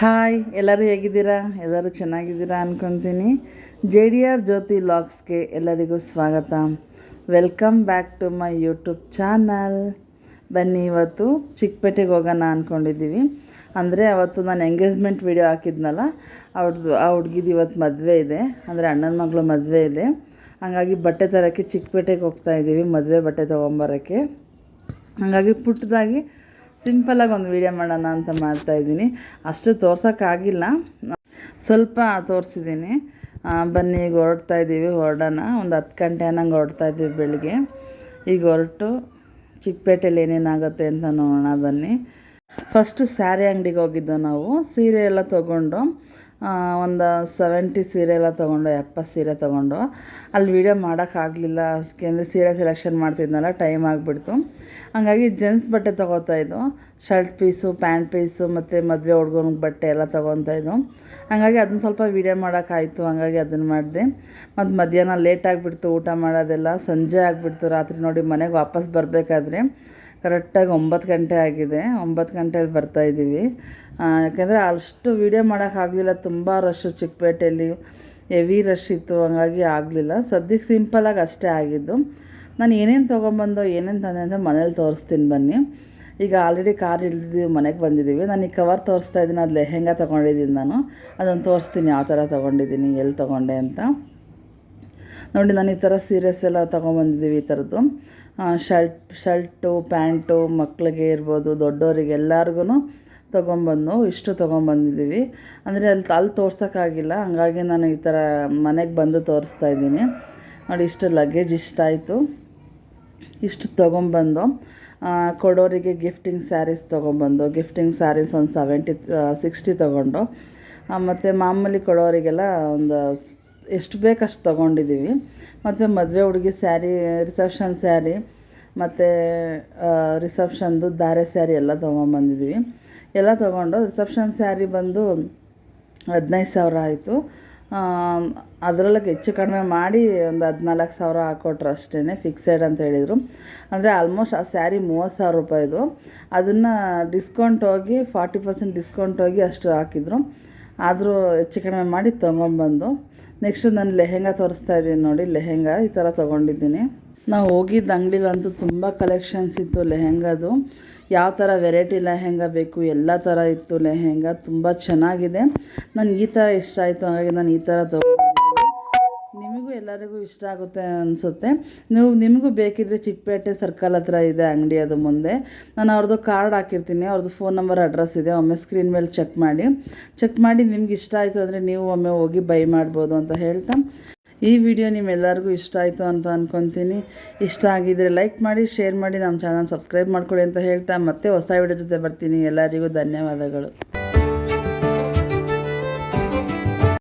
Hi ಎಲ್ಲರೂ ಹೇಗಿದ್ದೀರಾ? ಎಲ್ಲರೂ ಚೆನ್ನಾಗಿದ್ದೀರಾ ಅಂದ್ಕೊತೀನಿ ಜೆ ಡಿ ಆರ್ ಜ್ಯೋತಿ ಲಾಗ್ಸ್ಗೆ ಎಲ್ಲರಿಗೂ ಸ್ವಾಗತ. Welcome back to my YouTube channel ಬನ್ನಿ, ಇವತ್ತು ಚಿಕ್ಕಪೇಟೆಗೆ ಹೋಗೋಣ ಅಂದ್ಕೊಂಡಿದ್ದೀವಿ ಅಂದರೆ ಅವತ್ತು ನಾನು ಎಂಗೇಜ್ಮೆಂಟ್ ವಿಡಿಯೋ ಹಾಕಿದ್ನಲ್ಲ ಅವ್ರದ್ದು ಆ ಹುಡುಗಿದು ಇವತ್ತು ಮದುವೆ ಇದೆ. ಅಂದರೆ ಅಣ್ಣನ ಮಗಳು ಮದುವೆ ಇದೆ. ಹಾಗಾಗಿ ಬಟ್ಟೆ ತರೋಕ್ಕೆ ಚಿಕ್ಕಪೇಟೆಗೆ ಹೋಗ್ತಾ ಇದ್ದೀವಿ ಮದುವೆ ಬಟ್ಟೆ ತೊಗೊಂಬರೋಕ್ಕೆ. ಹಾಗಾಗಿ ಪುಟ್ಟದಾಗಿ ಸಿಂಪಲಾಗಿ ಒಂದು ವೀಡಿಯೋ ಮಾಡೋಣ ಅಂತ ಮಾಡ್ತಾಯಿದ್ದೀನಿ ಅಷ್ಟು ತೋರ್ಸೋಕ್ಕಾಗಿಲ್ಲ. ಸ್ವಲ್ಪ ತೋರಿಸಿದ್ದೀನಿ. ಬನ್ನಿ, ಈಗ ಹೊರಡ್ತಾ ಇದ್ದೀವಿ ಹೊರಡೋಣ. ಒಂದು ಹತ್ತು ಗಂಟೆ ಅನ್ನಂಗೆ ಹೊರಡ್ತಾ ಇದ್ದೀವಿ ಬೆಳಿಗ್ಗೆ. ಈಗ ಹೊರಟು ಚಿಕ್ಕಪೇಟೆಯಲ್ಲಿ ಏನೇನಾಗುತ್ತೆ ಅಂತ ನೋಡೋಣ ಬನ್ನಿ. ಫಸ್ಟು ಸ್ಯಾರಿ ಅಂಗಡಿಗೆ ಹೋಗಿದ್ದು ನಾವು, ಸೀರೆ ಎಲ್ಲ ತೊಗೊಂಡು ಒಂದು ಸೆವೆಂಟಿ ಸೀರೆ ಎಲ್ಲ ತೊಗೊಂಡು ಎಪ್ಪತ್ತು ಸೀರೆ ತೊಗೊಂಡು, ಅಲ್ಲಿ ವೀಡಿಯೋ ಮಾಡೋಕ್ಕಾಗಲಿಲ್ಲ ಅಷ್ಟಕ್ಕೆ ಸೀರೆ ಸೆಲೆಕ್ಷನ್ ಮಾಡ್ತಿದ್ನಲ್ಲ ಟೈಮ್ ಆಗಿಬಿಡ್ತು. ಹಾಗಾಗಿ ಜೆಂಟ್ಸ್ ಬಟ್ಟೆ ತೊಗೋತಾ ಇದ್ದು ಶರ್ಟ್ ಪೀಸು ಪ್ಯಾಂಟ್ ಪೀಸು ಮತ್ತು ಮದುವೆ ಹುಡ್ಗನ ಬಟ್ಟೆ ಎಲ್ಲ ತೊಗೊತಾ ಇದ್ದು ಹಾಗಾಗಿ ಅದನ್ನ ಸ್ವಲ್ಪ ವೀಡಿಯೋ ಮಾಡೋಕ್ಕಾಯಿತು ಹಾಗಾಗಿ ಅದನ್ನು ಮಾಡಿದೆ. ಮತ್ತು ಮಧ್ಯಾಹ್ನ ಲೇಟ್ ಆಗಿಬಿಡ್ತು, ಊಟ ಮಾಡೋದೆಲ್ಲ, ಸಂಜೆ ಆಗಿಬಿಡ್ತು, ರಾತ್ರಿ ನೋಡಿ ಮನೆಗೆ ವಾಪಸ್ ಬರಬೇಕಾದ್ರೆ. ಕರೆಕ್ಟಾಗಿ ಒಂಬತ್ತು ಗಂಟೆ ಆಗಿದೆ. ಒಂಬತ್ತು ಗಂಟೆಯಲ್ಲಿ ಬರ್ತಾಯಿದ್ದೀವಿ ಯಾಕೆಂದರೆ ಅಷ್ಟು ವೀಡಿಯೋ ಮಾಡೋಕ್ಕಾಗಲಿಲ್ಲ ತುಂಬ ರಶ್ಶು ಚಿಕ್ಕಪೇಟೆಯಲ್ಲಿ ಹೆವಿ ರಶ್ ಇತ್ತು. ಹಂಗಾಗಿ ಆಗಲಿಲ್ಲ. ಸದ್ಯಕ್ಕೆ ಸಿಂಪಲಾಗಿ ಅಷ್ಟೇ ಆಗಿದ್ದು. ನಾನು ಏನೇನು ತೊಗೊಂಬಂದೋ, ಏನೇನು ತಂದೆ ಅಂತ ಮನೇಲಿ ತೋರಿಸ್ತೀನಿ ಬನ್ನಿ. ಈಗ ಆಲ್ರೆಡಿ ಕಾರ್ ಇಳಿದಿದ್ದೀವಿ ಮನೆಗೆ ಬಂದಿದ್ದೀವಿ. ನಾನು ಈ ಕವರ್ ತೋರಿಸ್ತಾ ಇದ್ದೀನಿ. ಅದು ಲೆಹೆಂಗಾ ತೊಗೊಂಡಿದ್ದೀನಿ ನಾನು. ಅದನ್ನು ತೋರಿಸ್ತೀನಿ ಯಾವ ಥರ ತೊಗೊಂಡಿದ್ದೀನಿ ಎಲ್ಲಿ ತೊಗೊಂಡೆ ಅಂತ. ನೋಡಿ, ನಾನು ಈ ಥರ ಸೀರೆಸ್ ಎಲ್ಲ ತೊಗೊಂಬಂದಿದ್ದೀವಿ ಈ ಥರದ್ದು. ಶರ್ಟ್, ಶರ್ಟು, ಪ್ಯಾಂಟು ಮಕ್ಕಳಿಗೆ ಇರ್ಬೋದು ದೊಡ್ಡವರಿಗೆ ಎಲ್ಲರಿಗೂ ತೊಗೊಂಬಂದು, ಇಷ್ಟು ತೊಗೊಂಬಂದಿದ್ದೀವಿ. ಅಂದರೆ ಅಲ್ಲಿ ಅಲ್ಲಿ ತೋರ್ಸೋಕ್ಕಾಗಿಲ್ಲ. ಹಂಗಾಗಿ ನಾನು ಈ ಥರ ಮನೆಗೆ ಬಂದು ತೋರಿಸ್ತಾ ಇದ್ದೀನಿ. ನೋಡಿ, ಇಷ್ಟು ಲಗೇಜ್ ಇಷ್ಟ ಆಯಿತು ಇಷ್ಟು ತೊಗೊಂಬಂದು ಕೊಡೋರಿಗೆ ಗಿಫ್ಟಿಂಗ್ ಸ್ಯಾರೀಸ್ ತೊಗೊಂಬಂದು, ಗಿಫ್ಟಿಂಗ್ ಸ್ಯಾರೀಸ್ ಒಂದು ಸೆವೆಂಟಿ ಸಿಕ್ಸ್ಟಿ ತೊಗೊಂಡು ಮತ್ತು ಮಾಮೂಲಿ ಕೊಡೋರಿಗೆಲ್ಲ ಒಂದು ಎಷ್ಟು ಬೇಕು ಅಷ್ಟು ತೊಗೊಂಡಿದ್ದೀವಿ ಮತ್ತು ಮದುವೆ ಹುಡುಗಿ ಸ್ಯಾರಿ ರಿಸೆಪ್ಷನ್ ಸ್ಯಾರಿ, ಮತ್ತು ರಿಸೆಪ್ಷನ್ದು ಧಾರೆ ಸ್ಯಾರಿ ಎಲ್ಲ ತೊಗೊಂಬಂದಿದ್ದೀವಿ ಎಲ್ಲ ತೊಗೊಂಡು ರಿಸೆಪ್ಷನ್ ಸ್ಯಾರಿ ಬಂದು ಹದಿನೈದು ಸಾವಿರ ಆಯಿತು. ಅದರೊಳಗೆ ಹೆಚ್ಚು ಕಡಿಮೆ ಮಾಡಿ ಒಂದು ಹದಿನಾಲ್ಕು ಸಾವಿರ ಹಾಕ್ಕೊಟ್ರು ಅಷ್ಟೇ ಫಿಕ್ಸೆಡ್ ಅಂತ ಹೇಳಿದರು. ಅಂದರೆ ಆಲ್ಮೋಸ್ಟ್ ಆ ಸ್ಯಾರಿ ಮೂವತ್ತು ಸಾವಿರ ರೂಪಾಯಿದು ಅದನ್ನು ಡಿಸ್ಕೌಂಟ್ ಹೋಗಿ ಫಾರ್ಟಿ ಪರ್ಸೆಂಟ್ ಡಿಸ್ಕೌಂಟ್ ಹೋಗಿ ಅಷ್ಟು ಹಾಕಿದರು. ಆದರೂ ಹೆಚ್ಚು ಕಡಿಮೆ ಮಾಡಿ ತೊಗೊಂಬಂದು. ನೆಕ್ಸ್ಟ್ ನಾನು ಲೆಹೆಂಗಾ ತೋರಿಸ್ತಾ ಇದ್ದೀನಿ ನೋಡಿ, ಲೆಹೆಂಗಾ ಈ ಥರ ತೊಗೊಂಡಿದ್ದೀನಿ. ನಾವು ಹೋಗಿದ್ದ ಅಂಗಡಿಲಂತೂ ತುಂಬ ಕಲೆಕ್ಷನ್ಸ್ ಇತ್ತು ಲೆಹೆಂಗಾದು. ಯಾವ ಥರ ವೆರೈಟಿ ಲೆಹೆಂಗಾ ಬೇಕು, ಎಲ್ಲ ಥರ ಇತ್ತು ಲೆಹೆಂಗಾ, ತುಂಬ ಚೆನ್ನಾಗಿದೆ. ನನಗೆ ಈ ಥರ ಇಷ್ಟ ಆಯಿತು, ಹಾಗಾಗಿ ನಾನು ಈ ಥರ ನಿಮಗೂ ಎಲ್ಲರಿಗೂ ಇಷ್ಟ ಆಗುತ್ತೆ ಅನಿಸುತ್ತೆ. ನೀವು, ನಿಮಗೂ ಬೇಕಿದ್ರೆ ಚಿಕ್ಕಪೇಟೆ ಸರ್ಕಲ್ ಹತ್ರ ಇದೆ ಅಂಗಡಿ ಅದು ಮುಂದೆ. ನಾನು ಅವ್ರದ್ದು ಕಾರ್ಡ್ ಹಾಕಿರ್ತೀನಿ. ಅವ್ರದ್ದು ಫೋನ್ ನಂಬರ್, ಅಡ್ರೆಸ್ ಇದೆ. ಒಮ್ಮೆ ಸ್ಕ್ರೀನ್ ಮೇಲೆ ಚೆಕ್ ಮಾಡಿ. ಚೆಕ್ ಮಾಡಿ ನಿಮ್ಗೆ ಇಷ್ಟ ಆಯಿತು ಅಂದರೆ ನೀವು ಒಮ್ಮೆ ಹೋಗಿ ಬೈ ಮಾಡ್ಬೋದು ಅಂತ ಹೇಳ್ತಾ. ಈ ವಿಡಿಯೋ ನಿಮ್ಮೆಲ್ಲರಿಗೂ ಇಷ್ಟ ಆಯಿತು ಅಂತ ಅಂದ್ಕೊತೀನಿ ಇಷ್ಟ ಆಗಿದರೆ ಲೈಕ್ ಮಾಡಿ ಶೇರ್ ಮಾಡಿ, ನಮ್ಮ ಚಾನಲ್ ಸಬ್ಸ್ಕ್ರೈಬ್ ಮಾಡ್ಕೊಳ್ಳಿ ಅಂತ ಹೇಳ್ತಾ. ಮತ್ತೆ ಹೊಸ ವಿಡಿಯೋ ಜೊತೆ ಬರ್ತೀನಿ. ಎಲ್ಲರಿಗೂ ಧನ್ಯವಾದಗಳು.